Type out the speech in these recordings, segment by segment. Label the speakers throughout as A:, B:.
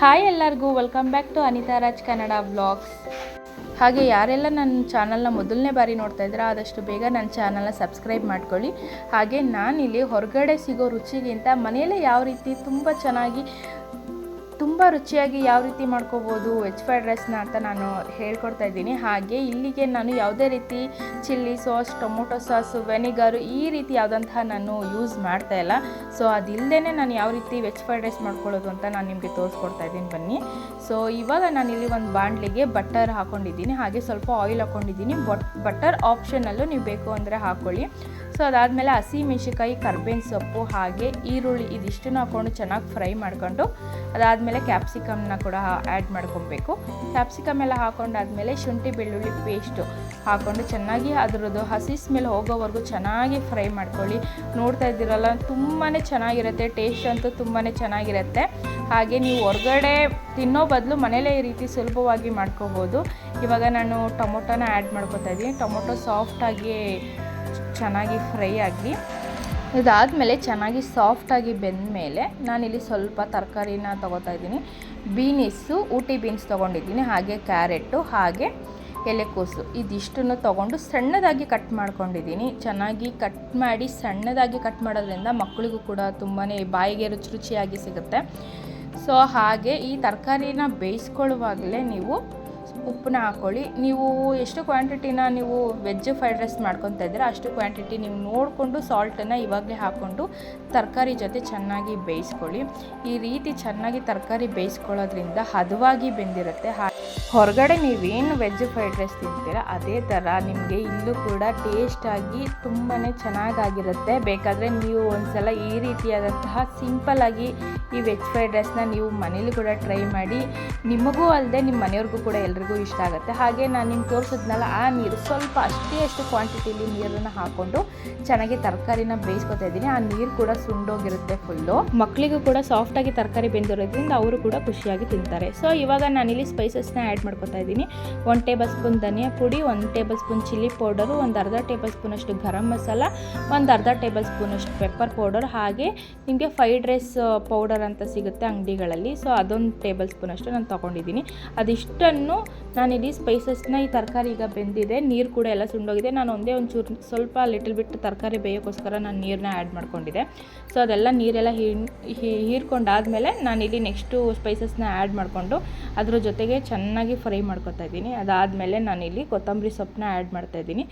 A: Hi ಎಲ್ಲರಿಗೂ welcome back to Anitha Raj Kannada vlogs ಹಾಗೆ ಯಾರೆಲ್ಲ ನನ್ನ ಚಾನಲ್ನ ಮೊದಲನೇ ಬಾರಿ ನೋಡ್ತಾ ಇದ್ದೀರಾ, ಆದಷ್ಟು ಬೇಗ ನನ್ನ ಚಾನಲ್ನ ಸಬ್ಸ್ಕ್ರೈಬ್ ಮಾಡ್ಕೊಳ್ಳಿ. ಹಾಗೆ ನಾನಿಲ್ಲಿ ಹೊರಗಡೆ ಸಿಗೋ ರುಚಿಗಿಂತ ಮನೆಯಲ್ಲೇ ಯಾವ ರೀತಿ ತುಂಬ ಚೆನ್ನಾಗಿ ತುಂಬ ರುಚಿಯಾಗಿ ಯಾವ ರೀತಿ ಮಾಡ್ಕೋಬೋದು ವೆಜ್ ಫ್ರೈಡ್ ರೈಸ್ನ ಅಂತ ನಾನು ಹೇಳ್ಕೊಡ್ತಾ ಇದ್ದೀನಿ. ಹಾಗೆ ಇಲ್ಲಿಗೆ ನಾನು ಯಾವುದೇ ರೀತಿ chilli sauce, tomato sauce, vinegar ಈ ರೀತಿ ಯಾವುದಂತಹ ನಾನು ಯೂಸ್ ಮಾಡ್ತಾ ಇಲ್ಲ. ಸೊ ಅದಿಲ್ಲದೇ ನಾನು ಯಾವ ರೀತಿ ವೆಜ್ ಫ್ರೈಡ್ ರೈಸ್ ಮಾಡ್ಕೊಳ್ಳೋದು ಅಂತ ನಾನು ನಿಮಗೆ ತೋರಿಸ್ಕೊಡ್ತಾ ಇದ್ದೀನಿ ಬನ್ನಿ. ಸೊ ಇವಾಗ ನಾನು ಇಲ್ಲಿ ಒಂದು ಬಾಂಡ್ಲಿಗೆ ಬಟರ್ ಹಾಕೊಂಡಿದ್ದೀನಿ. ಹಾಗೆ ಸ್ವಲ್ಪ ಆಯಿಲ್ ಹಾಕೊಂಡಿದ್ದೀನಿ. ಬಟ್, ಬಟರ್ ಆಪ್ಷನಲ್ಲೂ ನೀವು ಬೇಕು ಅಂದರೆ ಹಾಕ್ಕೊಳ್ಳಿ. ಸೊ ಅದಾದಮೇಲೆ ಹಸಿ ಮೆಣಸಿಕಾಯಿ ಕರ್ಬೇವಿನ ಸೊಪ್ಪು ಹಾಗೆ ಈರುಳ್ಳಿ ಇದಿಷ್ಟನ್ನು ಹಾಕ್ಕೊಂಡು ಚೆನ್ನಾಗಿ ಫ್ರೈ ಮಾಡ್ಕೊಂಡು ಅದಾದಮೇಲೆ ಕ್ಯಾಪ್ಸಿಕಮ್ನ ಕೂಡ ಆ್ಯಡ್ ಮಾಡ್ಕೊಬೇಕು. ಕ್ಯಾಪ್ಸಿಕಮ್ ಎಲ್ಲ ಹಾಕೊಂಡಾದ್ಮೇಲೆ ಶುಂಠಿ ಬೆಳ್ಳುಳ್ಳಿ ಪೇಸ್ಟು ಹಾಕ್ಕೊಂಡು ಚೆನ್ನಾಗಿ ಅದರದ್ದು ಹಸಿ ಸ್ಮೆಲ್ ಹೋಗೋವರೆಗೂ ಚೆನ್ನಾಗಿ ಫ್ರೈ ಮಾಡ್ಕೊಳ್ಳಿ. ನೋಡ್ತಾ ಇದ್ದೀರಲ್ಲ ತುಂಬಾ ಚೆನ್ನಾಗಿರುತ್ತೆ, ಟೇಸ್ಟ್ ಅಂತೂ ತುಂಬಾ ಚೆನ್ನಾಗಿರುತ್ತೆ. ಹಾಗೆ ನೀವು ಹೊರಗಡೆ ತಿನ್ನೋ ಬದಲು ಮನೇಲೇ ಈ ರೀತಿ ಸುಲಭವಾಗಿ ಮಾಡ್ಕೋಬೋದು. ಇವಾಗ ನಾನು ಟೊಮೊಟೊನ ಆ್ಯಡ್ ಮಾಡ್ಕೋತಾ ಇದ್ದೀನಿ. ಟೊಮೊಟೊ ಸಾಫ್ಟಾಗಿ ಚೆನ್ನಾಗಿ ಫ್ರೈ ಆಗಿ ಇದಾದಮೇಲೆ ಚೆನ್ನಾಗಿ ಸಾಫ್ಟಾಗಿ ಬೆಂದಮೇಲೆ ನಾನಿಲ್ಲಿ ಸ್ವಲ್ಪ ತರಕಾರಿನ ತೊಗೋತಾ ಇದ್ದೀನಿ. ಬೀನಿಸ್ಸು ಊಟಿ ಬೀನ್ಸ್ ತೊಗೊಂಡಿದ್ದೀನಿ. ಹಾಗೆ ಕ್ಯಾರೆಟು ಹಾಗೆ ಎಲೆಕೋಸು ಇದಿಷ್ಟನ್ನು ತೊಗೊಂಡು ಸಣ್ಣದಾಗಿ ಕಟ್ ಮಾಡ್ಕೊಂಡಿದ್ದೀನಿ. ಚೆನ್ನಾಗಿ ಕಟ್ ಮಾಡಿ ಸಣ್ಣದಾಗಿ ಕಟ್ ಮಾಡೋದ್ರಿಂದ ಮಕ್ಕಳಿಗೂ ಕೂಡ ತುಂಬಾ ಬಾಯಿಗೆ ರುಚಿ ರುಚಿಯಾಗಿ ಸಿಗುತ್ತೆ. ಸೊ ಹಾಗೆ ಈ ತರಕಾರಿನ ಬೇಯಿಸ್ಕೊಳ್ಳುವಾಗಲೇ ನೀವು ಉಪ್ಪನ್ನ ಹಾಕ್ಕೊಳ್ಳಿ ನೀವು ಎಷ್ಟು ಕ್ವಾಂಟಿಟಿನ ನೀವು ವೆಜ್ ಫ್ರೈಡ್ ರೈಸ್ ಮಾಡ್ಕೊತಾ ಇದ್ದೀರಾ, ಅಷ್ಟು ಕ್ವಾಂಟಿಟಿ ನೀವು ನೋಡಿಕೊಂಡು ಸಾಲ್ಟನ್ನು ಇವಾಗಲೇ ಹಾಕ್ಕೊಂಡು ತರಕಾರಿ ಜೊತೆ ಚೆನ್ನಾಗಿ ಬೇಯಿಸ್ಕೊಳ್ಳಿ. ಈ ರೀತಿ ಚೆನ್ನಾಗಿ ತರಕಾರಿ ಬೇಯಿಸ್ಕೊಳ್ಳೋದ್ರಿಂದ ಹದವಾಗಿ ಬೆಂದಿರುತ್ತೆ. ಹೊರಗಡೆ ನೀವೇನು ವೆಜ್ ಫ್ರೈಡ್ ರೈಸ್ ತಿಂತೀರ, ಅದೇ ಥರ ನಿಮಗೆ ಇಲ್ಲೂ ಕೂಡ ಟೇಸ್ಟಾಗಿ ತುಂಬಾ ಚೆನ್ನಾಗಾಗಿರುತ್ತೆ. ಬೇಕಾದರೆ ನೀವು ಒಂದ್ಸಲ ಈ ರೀತಿಯಾದಂತಹ ಸಿಂಪಲ್ಲಾಗಿ ಈ ವೆಜ್ ಫ್ರೈಡ್ ರೈಸ್ನ ನೀವು ಮನೇಲಿ ಕೂಡ ಟ್ರೈ ಮಾಡಿ. ನಿಮಗೂ ಅಲ್ಲದೆ ನಿಮ್ಮ ಮನೆಯವ್ರಿಗೂ ಕೂಡ ಎಲ್ರಿಗೂ ಇಷ್ಟ ಆಗುತ್ತೆ. ಹಾಗೆ ನಾನು ನಿಮ್ಗೆ ತೋರಿಸಿದ್ನಲ್ಲ, ಆ ನೀರು ಸ್ವಲ್ಪ ಅಷ್ಟೇ ಅಷ್ಟು ಕ್ವಾಂಟಿಟಿಲಿ ನೀರನ್ನು ಹಾಕ್ಕೊಂಡು ಚೆನ್ನಾಗಿ ತರಕಾರಿನ ಬೇಯಿಸ್ಕೊತಾ ಇದ್ದೀನಿ. ಆ ನೀರು ಕೂಡ ಸುಂಡೋಗಿರುತ್ತೆ ಫುಲ್ಲು ಮಕ್ಕಳಿಗೂ ಕೂಡ ಸಾಫ್ಟಾಗಿ ತರಕಾರಿ ಬೆಂದಿರೋದ್ರಿಂದ ಅವರು ಕೂಡ ಖುಷಿಯಾಗಿ ತಿಂತಾರೆ. ಸೊ ಇವಾಗ ನಾನಿಲ್ಲಿ ಸ್ಪೈಸಸ್ನ ಆ್ಯಡ್ ಮಾಡ್ಕೊತಾ ಇದ್ದೀನಿ. ಒಂದು ಟೇಬಲ್ ಸ್ಪೂನ್ ಧನಿಯಾ ಪುಡಿ, ಒಂದು ಟೇಬಲ್ ಸ್ಪೂನ್ ಚಿಲ್ಲಿ ಪೌಡರು ಒಂದು ಅರ್ಧ ಟೇಬಲ್ ಸ್ಪೂನಷ್ಟು ಗರಂ ಮಸಾಲ, ಒಂದು ಅರ್ಧ ಟೇಬಲ್ ಸ್ಪೂನಷ್ಟು ಪೆಪ್ಪರ್ ಪೌಡರ್ ಹಾಗೆ ನಿಮಗೆ ಫೈಡ್ ರೈಸ್ ಪೌಡರ್ ಅಂತ ಸಿಗುತ್ತೆ ಅಂಗಡಿಗಳಲ್ಲಿ. ಸೊ ಅದೊಂದು ಟೇಬಲ್ ಸ್ಪೂನಷ್ಟು ನಾನು ತೊಗೊಂಡಿದ್ದೀನಿ. ಅದಿಷ್ಟನ್ನು ನಾನಿಲ್ಲಿ ಸ್ಪೈಸಸ್ನ ಈ ತರಕಾರಿ ಈಗ ಬೆಂದಿದೆ. ನೀರು ಕೂಡ ಎಲ್ಲ ಸುಂಡೋಗಿದೆ ನಾನು ಒಂದೇ ಒಂದು ಚೂರು ಸ್ವಲ್ಪ ಲಿಟಲ್ ಬಿಟ್ಟು ತರಕಾರಿ ಬೇಯೋಕ್ಕೋಸ್ಕರ ನಾನು ನೀರನ್ನ ಆ್ಯಡ್ ಮಾಡ್ಕೊಂಡಿದ್ದೆ. ಸೊ ಅದೆಲ್ಲ ನೀರೆಲ್ಲ ಹೀರ್ಕೊಂಡಾದಮೇಲೆ ನಾನಿಲ್ಲಿ ನೆಕ್ಸ್ಟು ಸ್ಪೈಸಸ್ನ ಆ್ಯಡ್ ಮಾಡಿಕೊಂಡು ಅದರ ಜೊತೆಗೆ ಚೆನ್ನಾಗಿ ಫ್ರೈ ಮಾಡ್ಕೊತಾ ಇದ್ದೀನಿ. ಅದಾದಮೇಲೆ ನಾನಿಲ್ಲಿ ಕೊತ್ತಂಬರಿ ಸೊಪ್ಪನ್ನ ಆ್ಯಡ್ ಮಾಡ್ತಾ ಇದ್ದೀನಿ.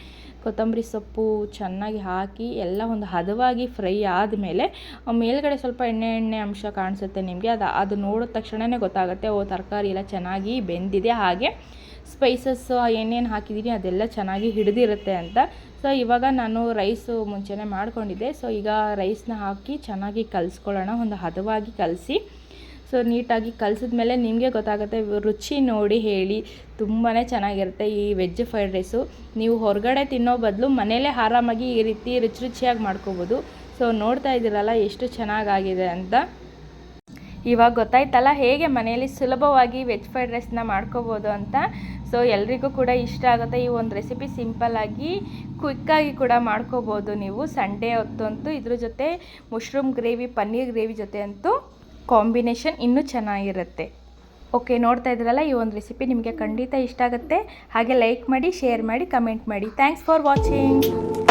A: ಕೊತ್ತಂಬರಿ ಸೊಪ್ಪು ಚೆನ್ನಾಗಿ ಹಾಕಿ ಎಲ್ಲ ಒಂದು ಹದವಾಗಿ ಫ್ರೈ ಆದಮೇಲೆ ಮೇಲ್ಗಡೆ ಸ್ವಲ್ಪ ಎಣ್ಣೆ ಎಣ್ಣೆ ಅಂಶ ಕಾಣಿಸುತ್ತೆ ನಿಮಗೆ. ಅದು ಅದು ನೋಡಿದ ತಕ್ಷಣವೇ ಗೊತ್ತಾಗುತ್ತೆ, ಓ, ತರಕಾರಿ ಎಲ್ಲ ಚೆನ್ನಾಗಿ ಬೆಂದಿದೆ. ಹಾಗೆ ಸ್ಪೈಸಸ್ ಏನೇನು ಹಾಕಿದ್ದೀನಿ ಅದೆಲ್ಲ ಚೆನ್ನಾಗಿ ಹಿಡಿದಿರುತ್ತೆ ಅಂತ. ಸೊ ಇವಾಗ ನಾನು ರೈಸು ಮುಂಚೆನೇ ಮಾಡ್ಕೊಂಡಿದ್ದೆ. ಸೊ ಈಗ ರೈಸ್ನ ಹಾಕಿ ಚೆನ್ನಾಗಿ ಕಲಿಸ್ಕೊಳ್ಳೋಣ. ಒಂದು ಹದವಾಗಿ ಕಲಸಿ ಸೊ ನೀಟಾಗಿ ಕಲಿಸಿದ್ಮೇಲೆ ನಿಮಗೆ ಗೊತ್ತಾಗುತ್ತೆ, ರುಚಿ ನೋಡಿ ಹೇಳಿ. ತುಂಬಾ ಚೆನ್ನಾಗಿರುತ್ತೆ ಈ ವೆಜ್ ಫ್ರೈಡ್ ರೈಸು ನೀವು ಹೊರಗಡೆ ತಿನ್ನೋ ಬದಲು ಮನೆಯಲ್ಲೇ ಆರಾಮಾಗಿ ಈ ರೀತಿ ರುಚಿ ರುಚಿಯಾಗಿ ಮಾಡ್ಕೋಬೋದು. ಸೊ ನೋಡ್ತಾ ಇದ್ದೀರಲ್ಲ ಎಷ್ಟು ಚೆನ್ನಾಗಾಗಿದೆ ಅಂತ. ಇವಾಗ ಗೊತ್ತಾಯ್ತಲ್ಲ ಹೇಗೆ ಮನೆಯಲ್ಲಿ ಸುಲಭವಾಗಿ ವೆಜ್ ಫ್ರೈಡ್ ರೈಸ್ನ ಮಾಡ್ಕೋಬೋದು ಅಂತ. ಸೊ ಎಲ್ರಿಗೂ ಕೂಡ ಇಷ್ಟ ಆಗುತ್ತೆ ಈ ಒಂದು ರೆಸಿಪಿ ಸಿಂಪಲ್ಲಾಗಿ ಕ್ವಿಕ್ಕಾಗಿ ಕೂಡ ಮಾಡ್ಕೋಬೋದು ನೀವು. ಸಂಡೇ ಹೊತ್ತಂತೂ ಇದ್ರ ಜೊತೆ ಮಶ್ರೂಮ್ ಗ್ರೇವಿ ಪನ್ನೀರ್ ಗ್ರೇವಿ ಜೊತೆ ಅಂತೂ ಕಾಂಬಿನೇಷನ್ ಇನ್ನೂ ಚೆನ್ನಾಗಿರುತ್ತೆ. ಓಕೆ, ನೋಡ್ತಾ ಇದ್ರಲ್ಲ ಈ ಒಂದು ರೆಸಿಪಿ ನಿಮಗೆ ಖಂಡಿತ ಇಷ್ಟ ಆಗುತ್ತೆ. ಹಾಗೆ ಲೈಕ್ ಮಾಡಿ, ಶೇರ್ ಮಾಡಿ, ಕಮೆಂಟ್ ಮಾಡಿ. Thanks for watching.